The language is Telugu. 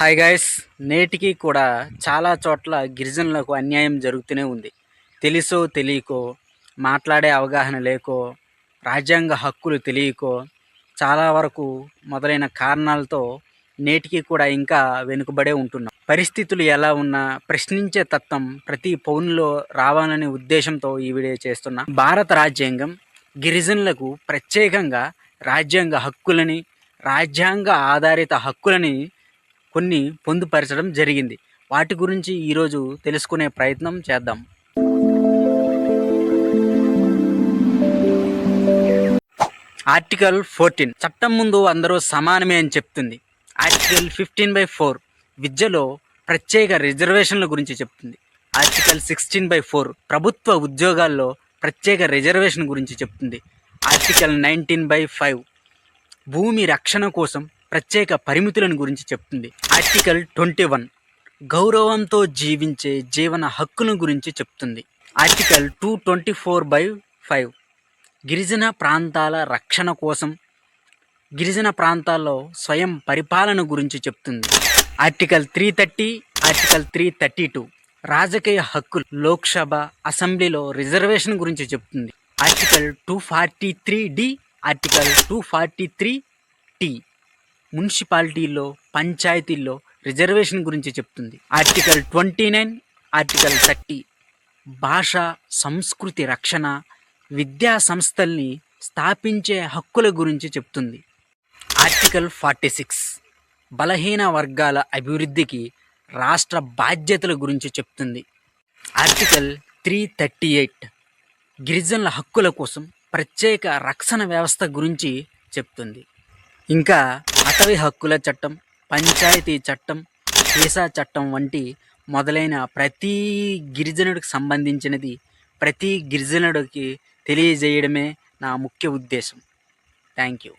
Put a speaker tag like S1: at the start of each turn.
S1: హాయ్ గైస్ నేటికి కూడా చాలా చోట్ల గిరిజనులకు అన్యాయం జరుగుతూనే ఉంది. తెలుసో తెలియకో మాట్లాడే అవగాహన లేకో రాజ్యాంగ హక్కులు తెలియకో చాలా వరకు మొదలైన కారణాలతో నేటికి కూడా ఇంకా వెనుకబడే ఉంటున్నాం. పరిస్థితులు ఎలా ఉన్నా ప్రశ్నించే తత్వం ప్రతి పౌరులో రావాలనే ఉద్దేశంతో ఈ వీడియో చేస్తున్నా. భారత రాజ్యాంగం గిరిజనులకు ప్రత్యేకంగా రాజ్యాంగ హక్కులని రాజ్యాంగ ఆధారిత హక్కులని కొన్ని పొందుపరచడం జరిగింది. వాటి గురించి ఈరోజు తెలుసుకునే ప్రయత్నం చేద్దాం. Article fourteen. చట్టం ముందు అందరూ సమానమే అని చెప్తుంది. ఆర్టికల్ ఫిఫ్టీన్ బై ఫోర్ విద్యలో ప్రత్యేక రిజర్వేషన్ల గురించి చెప్తుంది. ఆర్టికల్ సిక్స్టీన్ బై ఫోర్ ప్రభుత్వ ఉద్యోగాల్లో ప్రత్యేక రిజర్వేషన్ గురించి చెప్తుంది. ఆర్టికల్ నైన్టీన్ బై ఫైవ్ భూమి రక్షణ కోసం ప్రత్యేక పరిమితులను గురించి చెప్తుంది. ఆర్టికల్ ట్వంటీ వన్ గౌరవంతో జీవించే జీవన హక్కుల గురించి చెప్తుంది. Article two twenty four by five గిరిజన ప్రాంతాల రక్షణ కోసం గిరిజన ప్రాంతాల్లో స్వయం పరిపాలన గురించి చెప్తుంది. Article three thirty article three thirty two రాజకీయ హక్కులు లోక్సభ అసెంబ్లీలో రిజర్వేషన్ గురించి చెప్తుంది. Article two forty three D article two forty three T మున్సిపాలిటీల్లో పంచాయతీల్లో రిజర్వేషన్ గురించి చెప్తుంది. Article twenty nine article thirty. భాష సంస్కృతి రక్షణ విద్యా సంస్థల్ని స్థాపించే హక్కుల గురించి చెప్తుంది. Article forty six. బలహీన వర్గాల అభివృద్ధికి రాష్ట్ర బాధ్యతల గురించి చెప్తుంది. Article three thirty eight. గిరిజనుల హక్కుల కోసం ప్రత్యేక రక్షణ వ్యవస్థ గురించి చెప్తుంది. ఇంకా అటవీ హక్కుల చట్టం పంచాయతీ చట్టం వీసా చట్టం వంటి మొదలైన ప్రతి గిరిజనుడికి సంబంధించినది ప్రతి గిరిజనుడికి తెలియజేయడమే నా ముఖ్య ఉద్దేశం. Thank you.